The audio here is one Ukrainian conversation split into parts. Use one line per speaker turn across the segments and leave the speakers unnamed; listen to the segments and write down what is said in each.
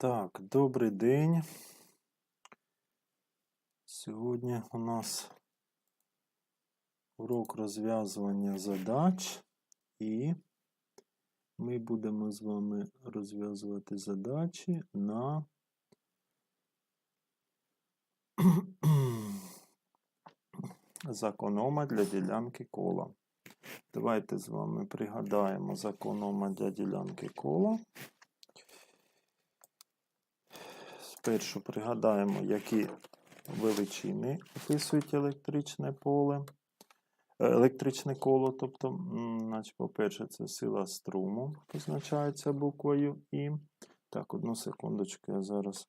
Так, добрий день. Сьогодні у нас урок розв'язування задач, і ми будемо з вами розв'язувати задачі на закон Ома для ділянки кола. Давайте з вами пригадаємо закон Ома для ділянки кола. Спершу пригадаємо, які величини описують електричне поле, е, електричне коло. Тобто, значить, по-перше, це сила струму, позначається буквою І. Так, одну секундочку, я зараз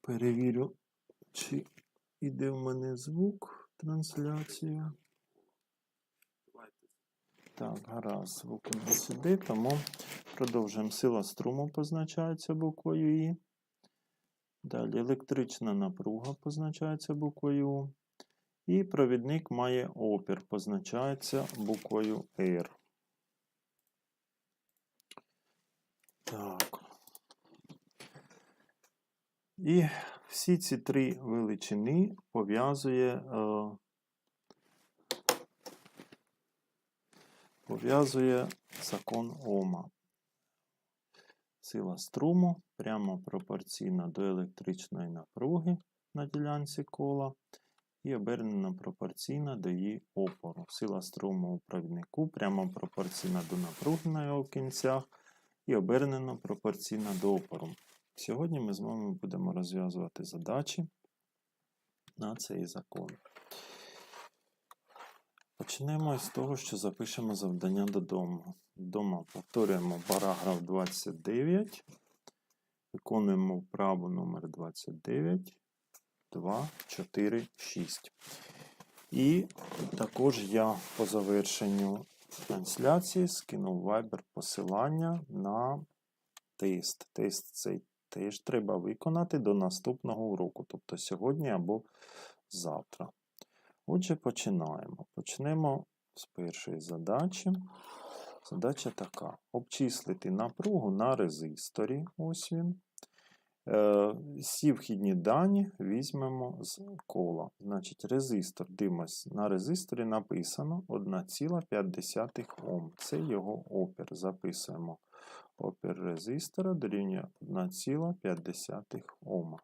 перевірю, чи йде в мене звук, трансляція. Так, гаразд, звук нас іде, тому продовжуємо. Сила струму позначається буквою І. Далі електрична напруга позначається буквою У. І провідник має опір, позначається буквою R. Так. І всі ці три величини пов'язує е, пов'язує закон Ома. Сила струму прямо пропорційна до електричної напруги на ділянці кола і обернена пропорційна до її опору. Сила струму у провіднику прямо пропорційна до напруги на його кінцях і обернена пропорційна до опору. Сьогодні ми з вами будемо розв'язувати задачі на цей закон. Почнемо з того, що запишемо завдання додому. Вдома повторюємо параграф 29. Виконуємо вправу номер 29, 2, 4, 6. І також я по завершенню трансляції скинув Viber посилання на тест. Тест цей теж треба виконати до наступного уроку, тобто сьогодні або завтра. Отже, починаємо. Почнемо з першої задачі. Задача така: обчислити напругу на резисторі. Ось він. Е, Всі вхідні дані візьмемо з кола. Значить, резистор, дивимось, на резисторі написано 1,5 Ом. Це його опір. Записуємо опір резистора дорівнює 1,5 Ома.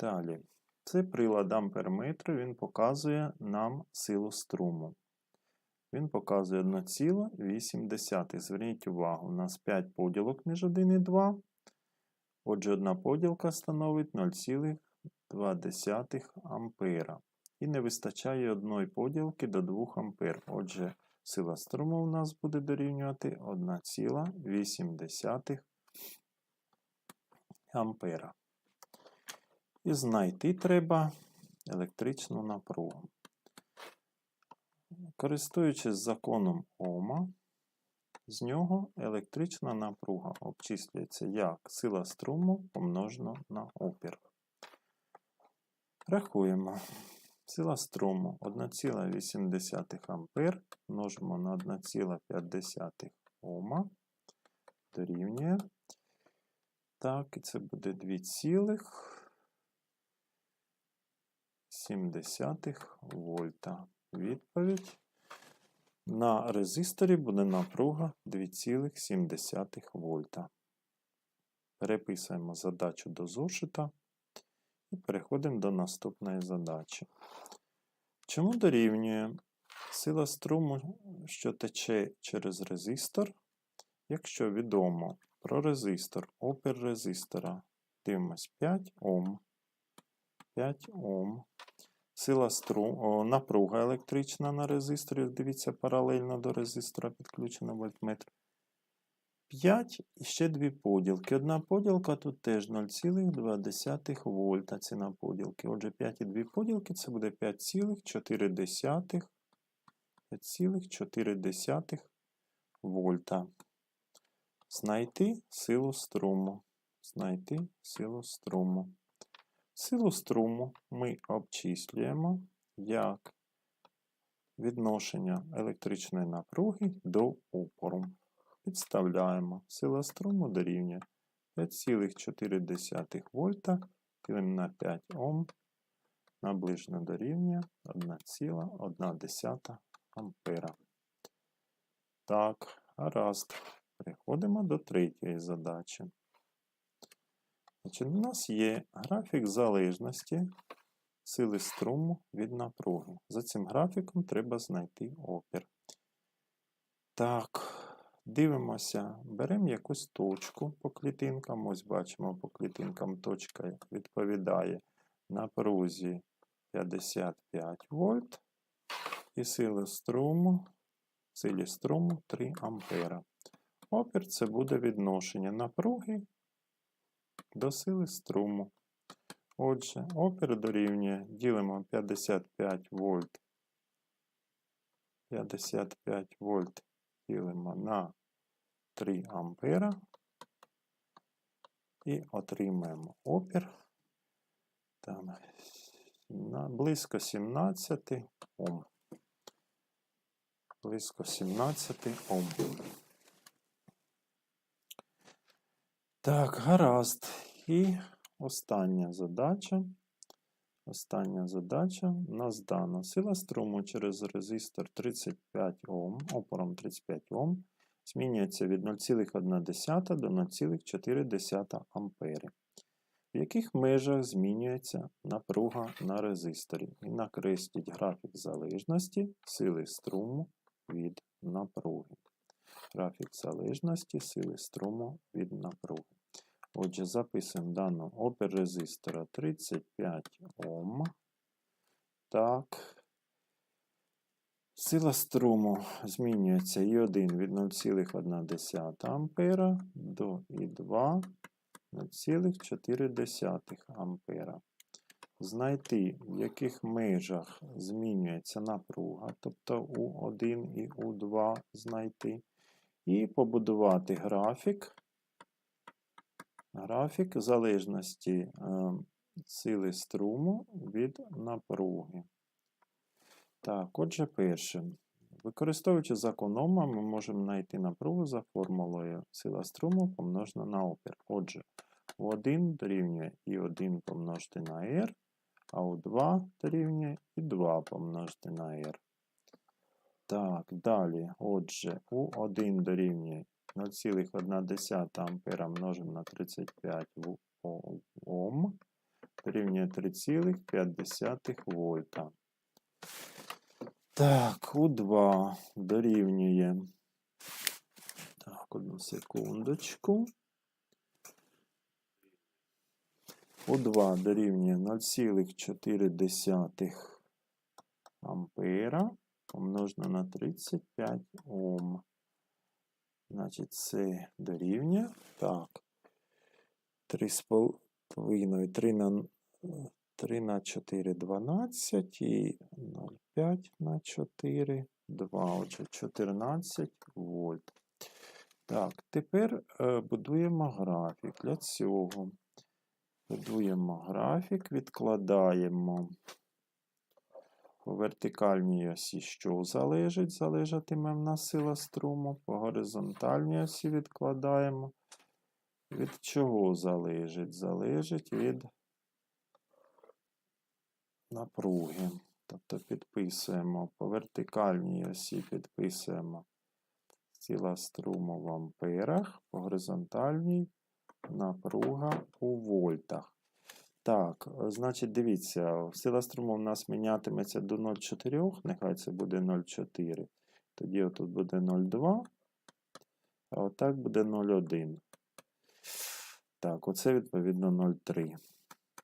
Далі. Це прилад амперметру, він показує нам силу струму. Він показує 1,8. Зверніть увагу, у нас 5 поділок між 1 і 2. Отже, одна поділка становить 0,2 ампера. І не вистачає одної поділки до 2 ампер. Отже, сила струму у нас буде дорівнювати 1,8 ампера. І знайти треба електричну напругу. Користуючись законом Ома, з нього електрична напруга обчислюється як сила струму помножено на опір. Рахуємо. Сила струму 1,8 А множимо на 1,5 Ома дорівнює. Так, і це буде 2,7 вольта. Відповідь. На резисторі буде напруга 2,7 вольта. Переписуємо задачу до зошита і переходимо до наступної задачі. Чому дорівнює сила струму, що тече через резистор, якщо відомо про резистор, опір резистора, дивимось 5 Ом, 5 Ом. Сила струм, о, напруга електрична на резисторі, дивіться, паралельно до резистора підключено вольтметр. 5 і ще дві поділки. Одна поділка тут теж 0,2 вольта ціна поділки. Отже, 5 і 2 поділки це буде 5,4 5,4 вольта. Знайти силу струму. Знайти силу струму. Силу струму ми обчислюємо як відношення електричної напруги до опору. Підставляємо. Сила струму дорівнює 5,4 вольта ділимо на 5 Ом наближено дорівнює 1,1 ампера. Так, гаразд. Переходимо до третьої задачі. Значить, у нас є графік залежності сили струму від напруги. За цим графіком треба знайти опір. Так, дивимося, беремо якусь точку по клітинкам. Ось бачимо по клітинкам точка відповідає напрузі 55 вольт і сила струму, силі струму 3 ампера. Опір це буде відношення напруги до сили струму. Отже, опір дорівнює, ділимо 55 вольт. 55 вольт ділимо на 3 ампера і отримаємо опір там, на близько 17 Ом. Близько 17 Ом. Так, гаразд. І остання задача. Остання задача у нас дана. Сила струму через резистор 35 Ом, опором 35 Ом, змінюється від 0,1 до 0,4 ампери. В яких межах змінюється напруга на резисторі. І накресліть графік залежності сили струму від напруги. Графік залежності сили струму від напруги. Отже, записуємо дану опір резистора 35 Ом. Так. Сила струму змінюється І1 від 0,1 ампера до І2 0,4 ампера. Знайти, в яких межах змінюється напруга, тобто У1 і У2 знайти. І побудувати графік графік залежності е, сили струму від напруги. Так, отже, перше. Використовуючи закон Ома, ми можемо знайти напругу за формулою сила струму помножена на опір. Отже, У1 дорівнює І1 помножити на R, а У2 дорівнює І2 помножити на R. Так, далі, отже, У1 дорівнює 0,1 ампера множимо на 35 Ом дорівнює 3,5 вольта. Так, У2 дорівнює. Так, одну секундочку. У2 дорівнює 0,4 ампера помножено на 35 Ом. Значить, це дорівнює. Так. 3,5, 3 на 3 на 4 12 і 0,5 на 4, 2, отже, 14 вольт. Так, тепер е, будуємо графік. Для цього будуємо графік, відкладаємо по вертикальній осі, що залежить, залежатиме в нас сила струму. По горизонтальній осі відкладаємо. Від чого залежить? Залежить від напруги. Тобто підписуємо по вертикальній осі, підписуємо сила струму в амперах, по горизонтальній напруга у вольтах. Так, значить, дивіться, сила струму у нас мінятиметься до 0,4, нехай це буде 0,4. Тоді отут буде 0,2, а отак буде 0,1. Так, оце відповідно 0,3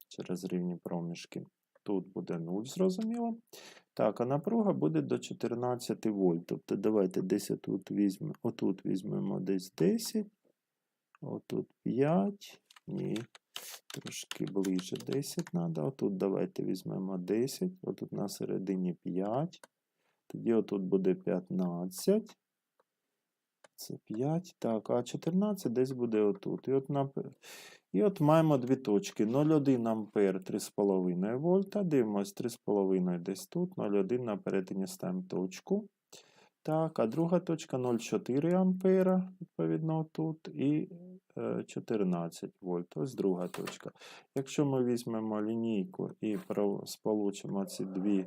через рівні проміжки. Тут буде 0, зрозуміло. Так, а напруга буде до 14 вольт. Тобто, давайте десь отут візьмемо, отут візьмемо десь 10, отут 5, ні, трошки ближче 10 треба. Отут давайте візьмемо 10, отут на середині 5. Тоді отут буде 15. Це 5. Так, а 14 десь буде отут. І от, на... І от маємо дві точки. 0,1 ампер 3,5 вольта. Дивимось 3,5 десь тут. 0,1 на перетині ставимо точку. Так, а друга точка 0,4 ампера, відповідно, тут, і е, 14 вольт. Ось друга точка. Якщо ми візьмемо лінійку і сполучимо ці дві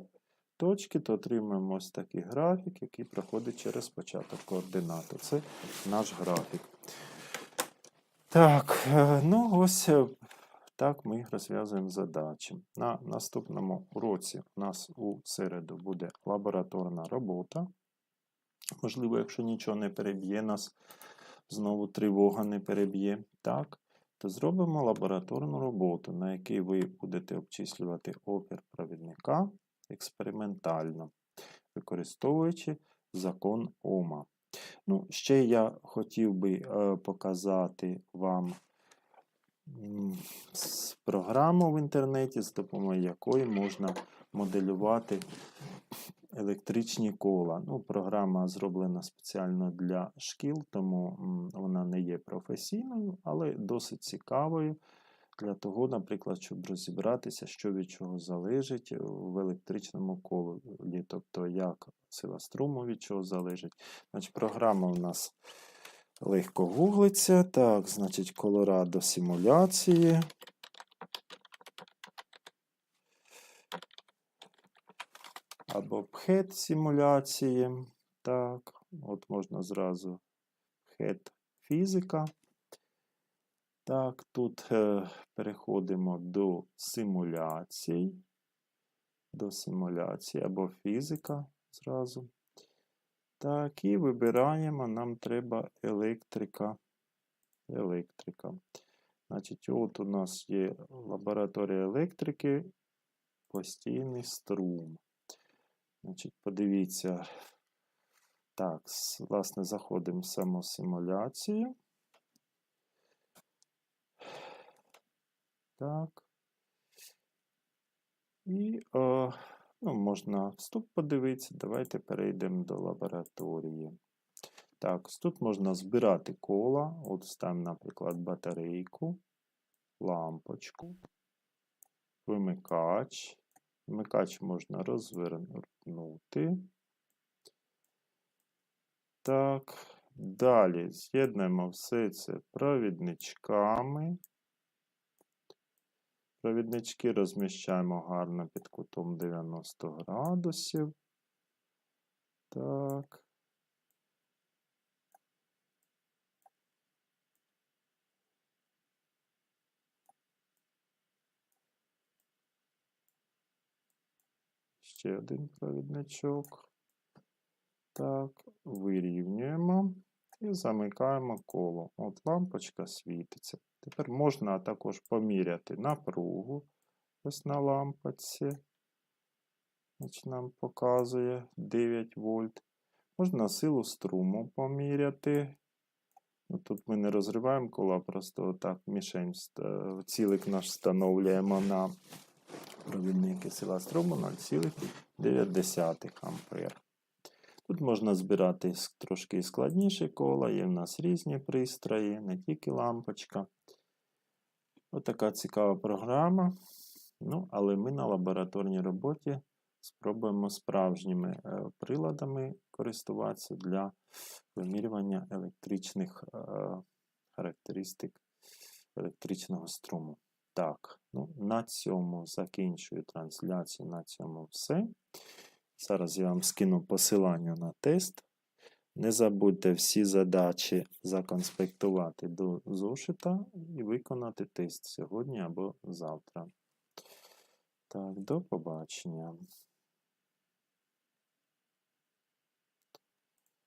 точки, то отримаємо ось такий графік, який проходить через початок координати. Це наш графік. Так, е, ну ось е, так ми розв'язуємо задачі. На наступному уроці у нас у середу буде лабораторна робота. Можливо, якщо нічого не переб'є нас, знову тривога не переб'є, так, то зробимо лабораторну роботу, на якій ви будете обчислювати опір провідника експериментально, використовуючи закон Ома. Ну, ще я хотів би е, показати вам програму в інтернеті, з допомогою якої можна моделювати електричні кола. Ну, програма зроблена спеціально для шкіл, тому вона не є професійною, але досить цікавою для того, наприклад, щоб розібратися, що від чого залежить в електричному колі, тобто як сила струму від чого залежить. Значить, програма у нас легко гуглиться. Так, значить, Колорадо симуляції. Або пхет симуляції. Так, от можна зразу пхет фізика. Так, тут е, переходимо до симуляцій. До симуляції або фізика зразу. Так, і вибираємо, нам треба електрика. Електрика. Значить, от у нас є лабораторія електрики, постійний струм. Значить, подивіться. Так, власне, заходимо в саму симуляцію. Так. І е, ну, можна вступ подивитися. Давайте перейдемо до лабораторії. Так, тут можна збирати кола. От ставимо, наприклад, батарейку, лампочку, вимикач. Вимикач можна розвернути. Так, далі з'єднуємо все це провідничками. Провіднички розміщаємо гарно під кутом 90 градусів. Так. Ще один провідничок. Так, вирівнюємо і замикаємо коло. От лампочка світиться. Тепер можна також поміряти напругу. Ось на лампочці. Значить, нам показує 9 вольт. Можна силу струму поміряти. Ну, тут ми не розриваємо кола, просто так мішень цілик наш встановлюємо на провідник і сила струму 0,9 ампер. Тут можна збирати трошки складніші кола, є в нас різні пристрої, не тільки лампочка. Отака цікава програма. Ну, але ми на лабораторній роботі спробуємо справжніми е, приладами користуватися для вимірювання електричних е, характеристик електричного струму. Так, ну, на цьому закінчую трансляцію. На цьому все. Зараз я вам скину посилання на тест. Не забудьте всі задачі законспектувати до зошита і виконати тест сьогодні або завтра. Так, до побачення.